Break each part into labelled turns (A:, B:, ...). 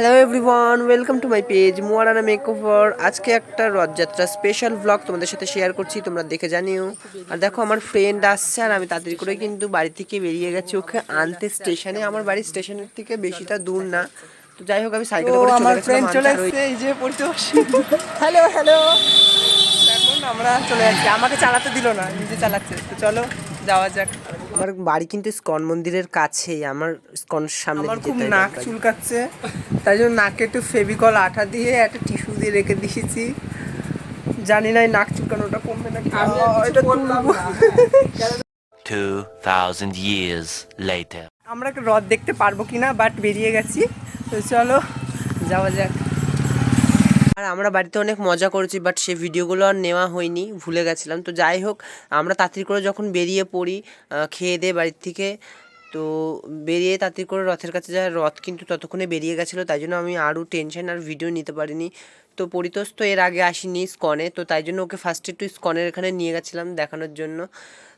A: Hello everyone welcome to my page মোয়ারানা makeover আজকে একটা Rathyatra special blog তোমাদের সাথে শেয়ার করছি তোমরা দেখে জানিও। আর দেখো আমার ফ্রেন্ড আসছে আর আমি তাড়াতাড়ি করে কিন্তু বাড়ি থেকে বেরিয়ে গেছি। ওকে আনতে স্টেশনে আমার বাড়ি স্টেশনের থেকে বেশিটা দূর না। তো যাই হোক আমি সাইকেল করে
B: আমার
A: চলে
B: ফ্রেন্ড চলে এসেছে এই যে পড়তে হ্যালো হ্যালো এখন আমরা চলে যাচ্ছি আমাকে চালাতে দিল না নিজে চালাচ্ছে। তো চলো। যাওয়া যাক।
A: আমার বাড়ি কিন্তু স্কন মন্দিরের কাছেই আমার স্কন সামনে
B: আমার খুব নাক চুলকাচ্ছে তাই জন্য নাকে একটু ফেভিকল আঠা দিয়ে একটা টিস্যু দিয়ে রেখে দিয়েছি। জানি না এই নাক চুলকানোটা কমবে না। এটা তুলবো।
C: 2,000 years later.
B: আমরা একটা হ্রদ দেখতে পারব কিনা বাট বেরিয়ে গেছি। তো চলো যাওয়া যাক।
A: আর আমরা বাড়িতে অনেক মজা করেছি বাট সে ভিডিওগুলো আর নেওয়া হয়নি, ভুলে গেছিলাম। তো যাই হোক, আমরা তাড়াতাড়ি করে যখন বেরিয়ে পড়ি খেয়ে দিয়ে বাড়ির থেকে, তো বেরিয়ে তাড়াতাড়ি করে রথের কাছে যায়। রথ কিন্তু ততক্ষণে বেরিয়ে গেছিল, তাই জন্য আমি আরও টেনশন আর ভিডিও নিতে পারিনি। তো পরিতোষ তো এর আগে আসিনি স্কনে, তো তাই জন্য ওকে ফার্স্টে একটু স্কনের এখানে নিয়ে গেছিলাম দেখানোর জন্য।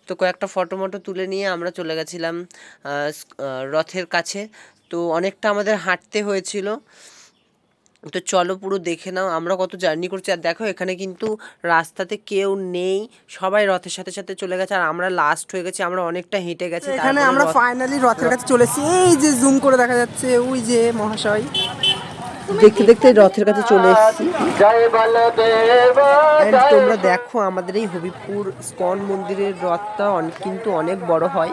A: তো কয়েকটা ফটো মটো তুলে নিয়ে আমরা চলে গেছিলাম রথের কাছে। তো অনেকটা আমাদের হাঁটতে হয়েছিল। তো চলো পুরো দেখে নাও আমরা কত জার্নি করছি। আর দেখো এখানে কিন্তু রাস্তাতে কেউ নেই সবাই রথের সাথে সাথে চলে গেছে। আর আমরা লাস্ট হয়ে গেছি আমরা অনেকটা হেঁটে গেছি
B: এখানে আমরা ফাইনালি রথের কাছে চলে এসেছি। এই যে জুম করে দেখা যাচ্ছে ওই যে মহাশয়।
A: দেখতে দেখতে রথের কাছে চলে এসেছি। তোমরা দেখো আমাদের এই হবিপুর স্কন মন্দিরের রথটা অনেক কিন্তু অনেক বড় হয়।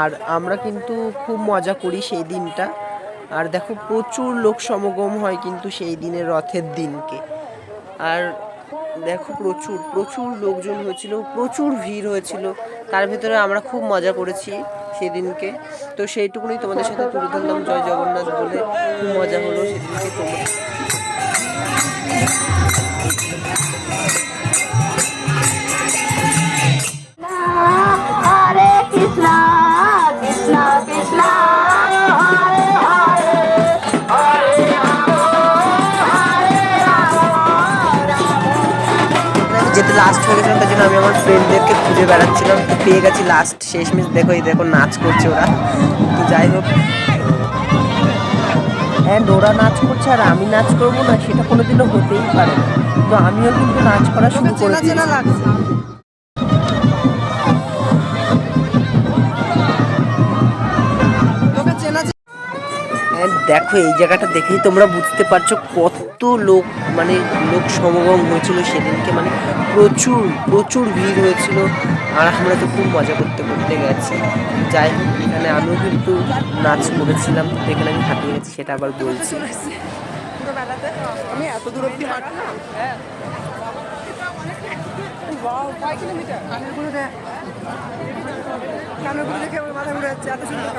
A: আর আমরা কিন্তু খুব মজা করি সেই দিনটা। আর দেখো প্রচুর লোক সমাগম হয় কিন্তু সেই দিনের রথের দিনকে। আর দেখো প্রচুর প্রচুর লোকজন হয়েছিল, প্রচুর ভিড় হয়েছিল। তার ভিতরে আমরা খুব মজা করেছি সেদিনকে। তো সেইটুকুনি তোমাদের সাথে তুলে ধরলাম, জয় জগন্নাথ বলে। খুব মজা হলো সেদিনকে তোমরা। লাস্ট হয়ে গেছিলাম তার জন্য আমি আমার ফ্রেন্ডদেরকে খুঁজে বেড়াচ্ছিলাম। তো পেয়ে গেছি লাস্ট শেষমেশ দেখো এই দেখো নাচ করছে ওরা। তো যাই হোক। অ্যান্ড ওরা নাচ করছে আর আমি নাচ করব না সেটা কোনোদিনও হতেই পারে তো আমিও কিন্তু নাচ করা শুরু করে
B: চেনা চেনা লাগছে।
A: দেখো এই জায়গাটা দেখেই তোমরা বুঝতে পারছ কত লোক মানে লোক সমাগম হয়েছিল সেদিনকে মানে প্রচুর প্রচুর ভিড় হয়েছিল। আর আমরা তো খুব মজা করতে করতে গেছি। যাই হোক এখানে আমিও কিন্তু নাচ করেছিলাম এখানে আমি হাঁপিয়ে গেছি সেটা আবার বলছি।
B: আমি এত দূর অব্দি হাঁটলাম? হ্যাঁ। দেখ। আমার মাথা ঘুরে যাচ্ছে, এত সুন্দর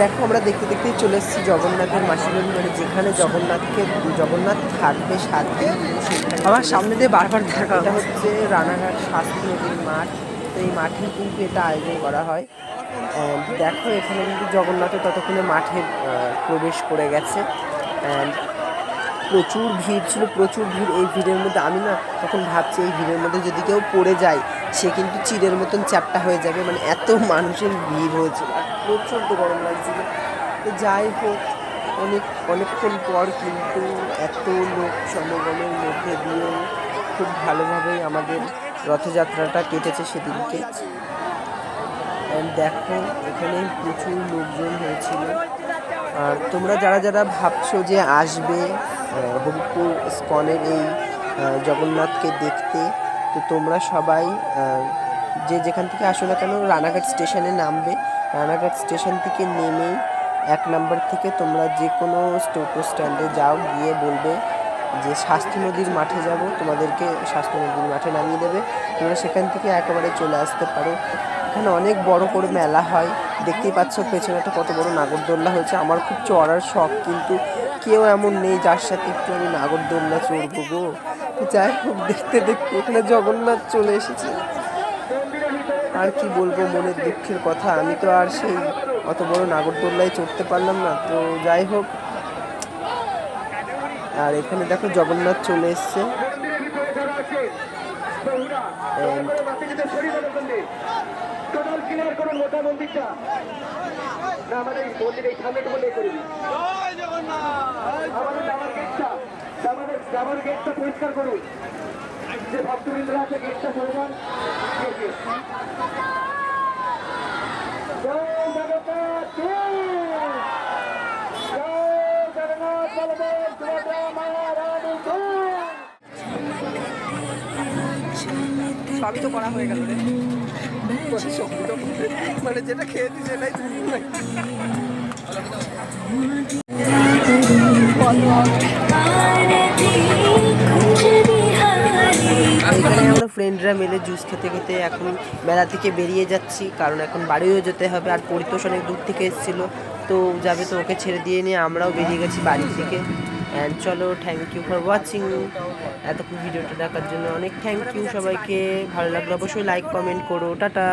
A: দেখো আমরা দেখতে দেখতেই চলে এসেছি জগন্নাথের বাড়ি, মানে যেখানে জগন্নাথকে জগন্নাথ থাকবে সেখানে
B: আমার সামনে দিয়ে বারবার দেখা
A: এটা হচ্ছে রানাঘাট শাস্ত্রী নদীর মাঠ। তো এই মাঠে কিন্তু এটা আয়োজন করা হয়। দেখো এখানে কিন্তু জগন্নাথও ততক্ষণে মাঠে প্রবেশ করে গেছে। প্রচুর ভিড় ছিল, প্রচুর ভিড় এই ভিড়ের মধ্যে। আমি না তখন ভাবছি এই ভিড়ের মধ্যে যদি কেউ পড়ে যায়, সে কিন্তু চিড়ের মতন চ্যাপটা হয়ে যাবে। মানে এত মানুষের ভিড় হয়েছিল, আর প্রচণ্ড গরম লাগছিল। তো যাই হোক, অনেক, অনেকক্ষণ পর কিন্তু এত লোক সমাগমের মধ্যে দিয়েও খুব ভালোভাবেই আমাদের রথযাত্রাটা কেটেছে সেদিনকে। দেখো, এখানে প্রচুর লোকজন হয়েছিল। আর তোমরা যারা যারা ভাবছ যে আসবে হবিপুর স্কনের এই জগন্নাথকে দেখতে। তো তোমরা সবাই যে যেখান থেকে আসো না কেন, রানাঘাট স্টেশনে নামবে। রানাঘাট স্টেশন থেকে নেমেই এক নাম্বার থেকে তোমরা যে কোনো টোটো স্ট্যান্ডে যাও, গিয়ে বলবে যে শাস্ত্রী নদীর মাঠে যাব, তোমাদেরকে শাস্ত্রী নদীর মাঠে নামিয়ে দেবে। তোমরা সেখান থেকে একেবারে চলে আসতে পারো। এখানে অনেক বড় করে মেলা হয়। দেখতেই পাচ্ছ, পেছনে একটা কত বড় নাগরদোল্লা হয়েছে। আমার খুব চড়ার শখ, কিন্তু কেউ এমন নেই যার সাথে একটু আমি নাগরদোল্লা চড়বো গো। যাই হোক, দেখতে দেখতে এখানে জগন্নাথ চলে এসেছে। আর কি বলব, মনের দুঃখের কথা। আমি তো আর সেই অত বড় নাগরদোল্লায় চড়তে পারলাম না। তো যাই হোক আর এখানে দেখো জগন্নাথ চলে এসছে।
D: পরিষ্কার করুন যে ভক্তবৃন্দ আছে গেটটা সরে Yes, yes. জয় জগন্নাথ দেব! জয় জগন্নাথ বলদেব সুভদ্রা মহারানী জয়!
B: সবই করা হয়ে গেল মানে যেটা খেয়েছি সেটাই
A: আমরা ফ্রেন্ডরা মিলে জুস খেতে খেতে এখন মেলা থেকে বেরিয়ে যাচ্ছি, কারণ এখন বাড়িও যেতে হবে আর পরিতোষ অনেক দূর থেকে এসেছিল, তো যাবে তো ওকে ছেড়ে দিয়ে নিয়ে আমরাও বেরিয়ে গেছি বাড়ির দিকে অ্যান্ড চলো থ্যাংক ইউ ফর ওয়াচিং এতক্ষণ ভিডিওটা দেখার জন্য অনেক থ্যাংক ইউ সবাইকে। ভালো লাগল অবশ্যই লাইক কমেন্ট করো। টাটা।